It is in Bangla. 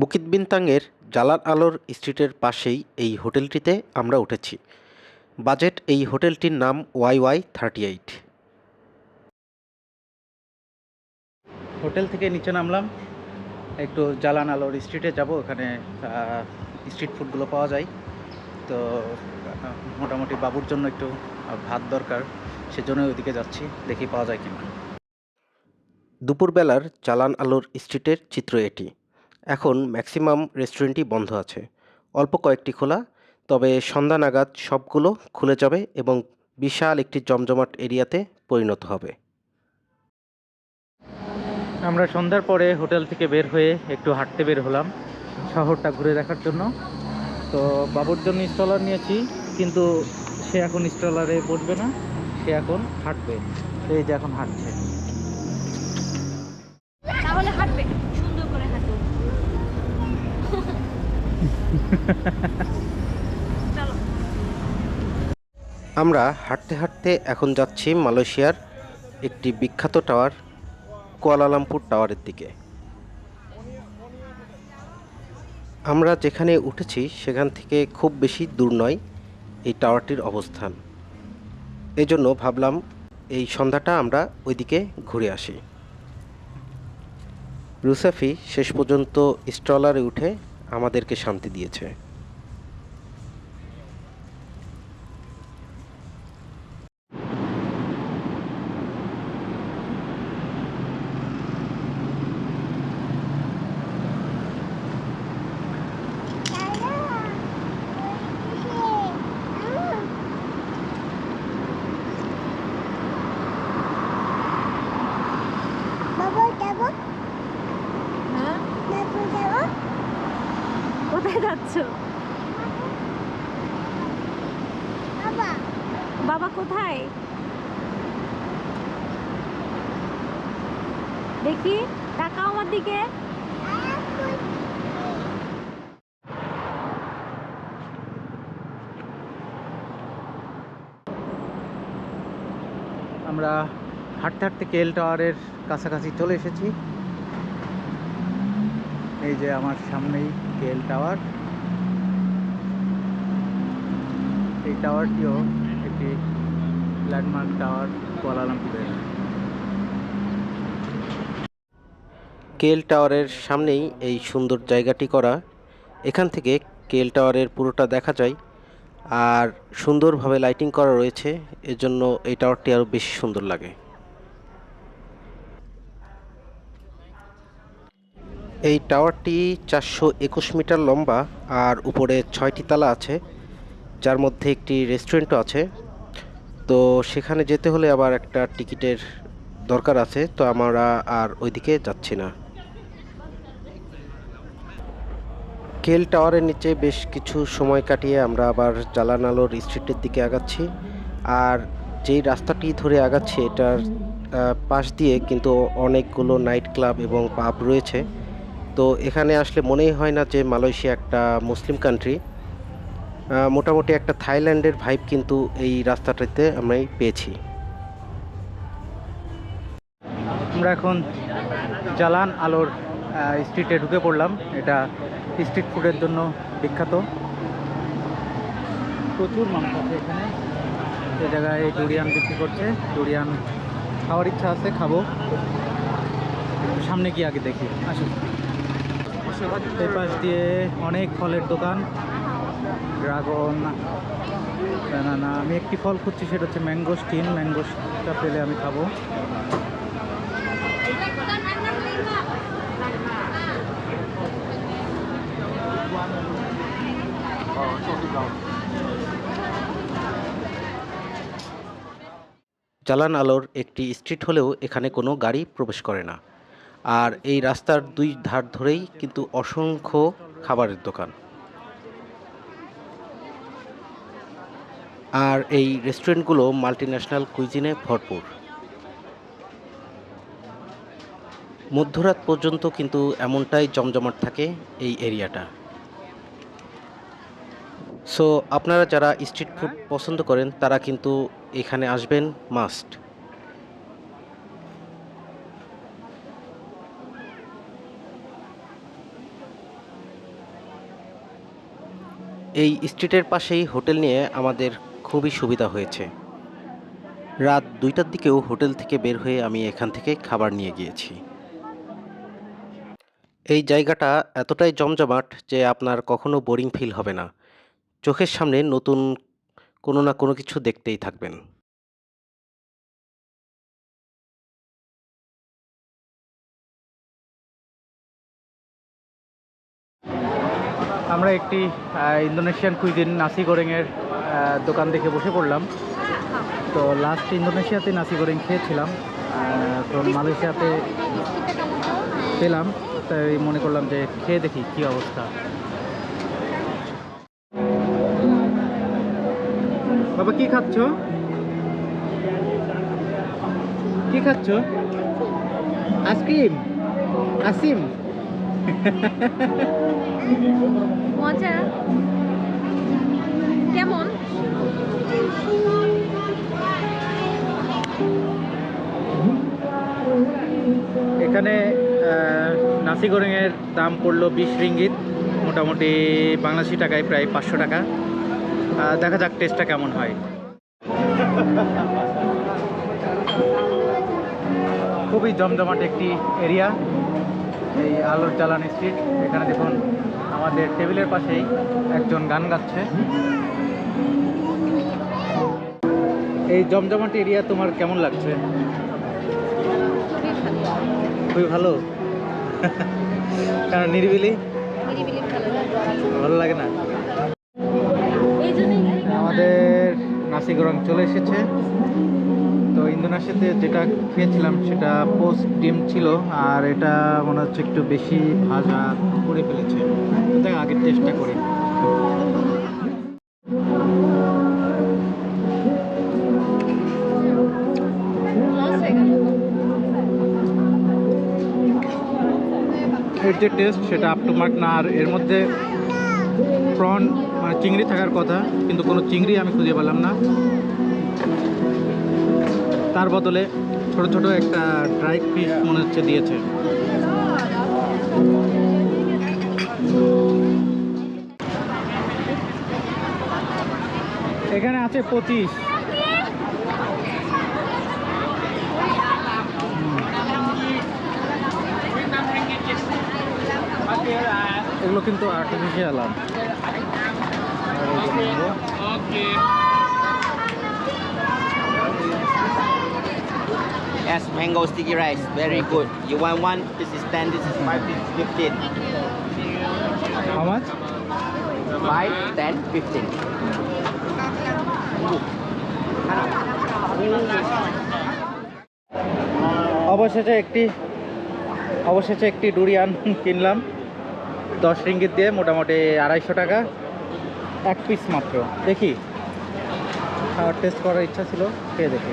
বুকিত বিনতাংয়ের জালাল আলোর স্ট্রিটের পাশেই এই হোটেলটিতে আমরা উঠেছি। বাজেট এই হোটেলটির নাম Y Y thirty eight. Hotel থেকে নিচে নামলাম। একটু জালান আলোর স্ট্রিটে যাব, ওখানে স্ট্রিট ফুডগুলো পাওয়া যায়। তো, মোটামুটি বাবুর জন্য একটু ভাত দরকার সেজন্য ওইদিকে যাচ্ছি, দেখি পাওয়া যায় কিনা। দুপুরবেলার জালান আলোর স্ট্রিটের চিত্র এটি। এখন ম্যাক্সিমাম রেস্টুরেন্টই বন্ধ আছে। অল্প কয়েকটি খোলা, তবে সন্ধ্যা নাগাদ সবগুলো খুলে যাবে এবং বিশাল একটি জমজমাট এরিয়াতে পরিণত হবে। আমরা সন্ধ্যার পরে হোটেল থেকে বের হয়ে একটু হাঁটতে বের হলাম শহরটা ঘুরে দেখার জন্য। তো বাবুর জন্য স্টলার নিয়েছি, কিন্তু সে এখন স্টলারে বসবে না, সে এখন হাঁটবে এই যে এখন হাঁটছে। আমরা হাঁটতে হাঁটতে এখন যাচ্ছি মালয়েশিয়ার একটি বিখ্যাত টাওয়ার, কুয়ালালামপুর টাওয়ারের দিকে। আমরা যেখানে উঠেছি সেখান থেকে খুব বেশি দূর নয়, এই টাওয়ারটির অবস্থান। এজন্য ভাবলাম এই সন্ধ্যাটা আমরা ওইদিকে ঘুরে আসি। রুসাফি শেষ পর্যন্ত স্ট্রলারে উঠে আমাদেরকে শান্তি দিয়েছে বাবা যাব হ্যাঁ বাবু যাব কোথায় যাচ্ছ বাবা বাবা কোথায়? দেখি, তাকাও আমার দিকে। আমরা হাঁটতে হাঁটতে কেএল টাওয়ারের কাছাকাছি চলে এসেছি। এই যে আমার সামনেই কেএল টাওয়ার। এই টাওয়ারটিও একটি ল্যান্ডমার্ক টাওয়ার কুয়ালালামপুরের কেএল টাওয়ারের সামনেই এই সুন্দর জায়গাটি করা। এখান থেকে কেএল টাওয়ারের পুরোটা দেখা যায়। আর সুন্দরভাবে লাইটিং করা রয়েছে। এজন্য এই টাওয়ারটি আরও বেশি সুন্দর লাগে। এই টাওয়ারটি চারশো একুশ মিটার লম্বা আর উপরে ছয়টি তালা আছে। যার মধ্যে একটি রেস্টুরেন্টও আছে। তো সেখানে যেতে হলে আবার একটা টিকিটের দরকার আছে, তো আমরা আর ওইদিকে যাচ্ছি না। কেল টাওয়ারের নিচে বেশ কিছু সময় কাটিয়ে আমরা আবার জালান আলোর স্ট্রিটের দিকে আগাচ্ছি। আর যেই রাস্তাটি ধরে আগাচ্ছি এটার পাশ দিয়ে কিন্তু অনেকগুলো নাইট ক্লাব এবং পাব রয়েছে। তো এখানে আসলে মনেই হয় না যে মালয়েশিয়া একটা মুসলিম কান্ট্রি। মোটামুটি একটা থাইল্যান্ডের ভাইব কিন্তু এই রাস্তাটাতে আমি পেয়েছি। আমরা এখন জালান আলোর স্ট্রিটে ঢুকে পড়লাম। এটা স্ট্রিট ফুডের জন্য বিখ্যাত। প্রচুর মানুষ আছে এখানে। এই জায়গায় ডুরিয়ান বিক্রি করছে। ডুরিয়ান খাওয়ার ইচ্ছা আছে, খাব। সামনে গিয়ে আগে দেখি। আসুন। এই পাশ দিয়ে অনেক ফলের দোকান। ড্রাগন না আমি একটি ফল খুঁজছি, সেটা হচ্ছে ম্যাঙ্গো স্টিন ম্যাঙ্গোটা পেলে আমি খাব। জালান আলোর একটি স্ট্রিট হলেও এখানে কোনো গাড়ি প্রবেশ করে না। আর এই রাস্তার দুই ধার ধরেই কিন্তু অসংখ্য খাবারের দোকান। আর এই রেস্টুরেন্টগুলো মাল্টিন্যাশনাল কুইজিনে ভরপুর। মধ্যরাত পর্যন্ত কিন্তু এমনটাই জমজমাট থাকে এই এরিয়াটা। সো আপনারা যারা স্ট্রিট ফুড পছন্দ করেন, তারা কিন্তু এখানে আসবেন মাস্ট এই স্ট্রিটের পাশেই হোটেল নিয়ে আমাদের খুবই সুবিধা হয়েছে। রাত দুইটার দিকেও হোটেল থেকে বের হয়ে আমি এখান থেকে খাবার নিয়ে গিয়েছি। এই জায়গাটা এতটাই জমজমাট যে আপনার কখনো বোরিং ফিল হবে না। চোখের সামনে নতুন কোনো না কোনো কিছু দেখতেই থাকবেন। আমরা একটি ইন্দোনেশিয়ান কুইজিন নাসি গোরেংয়ের দোকান দেখে বসে পড়লাম। তো লাস্ট ইন্দোনেশিয়াতে নাসি গোরেং খেয়েছিলাম তো মালয়েশিয়াতে পেলাম। তাই মনে করলাম যে খেয়ে দেখি কি অবস্থা। বাবা, কি খাচ্ছ? কি খাচ্ছ? Ice cream? আসিম? মজা নাসি গোরেংয়ের দাম পড়ল বিশ রিঙ্গিত মোটামুটি বাংলাদেশি টাকায় প্রায় পাঁচশো টাকা। দেখা যাক টেস্টটা কেমন হয়। খুবই জমজমাট একটি এরিয়া এই আলোর জ্বালান স্ট্রিট। এখানে দেখুন আমাদের টেবিলের পাশেই একজন গান গাচ্ছে। এই জমজমাট এরিয়া তোমার কেমন লাগছে? খুবই ভালো? কারণ নিরিবিলি? ভালো লাগে না? আমাদের নাসিক রং চলে এসেছে। তো ইন্দোনেশিয়াতে যেটা খেয়েছিলাম সেটা পোস্ট ডিম ছিল আর এটা মনে হচ্ছে একটু বেশি ভাজা করে ফেলেছে। তো দেখ আগের টেস্টটা করি। যে টেস্ট সেটা আপ টু মার্ক না, আর এর মধ্যে প্রন মানে চিংড়ি থাকার কথা, কিন্তু কোনো চিংড়ি আমি খুঁজে পেলাম না। তার বদলে ছোট ছোট একটা ড্রাই ফিশ মনে হচ্ছে দিয়েছে। এখানে আছে পঁচিশ। এগুলো কিন্তু আর্টিফিশিয়াল আম Yes, mango sticky rice, very good. You want one? This is 10, this is 5, this is 15. আমার 5, 10, 15. অবশেষে একটি অবশেষে একটি ডুরিয়ান কিনলাম দশ রিঙ্গিত দিয়ে মোটামুটি আড়াইশো টাকা, এক পিস মাত্র। দেখি। খাওয়ার টেস্ট করার ইচ্ছা ছিল, খেয়ে দেখি।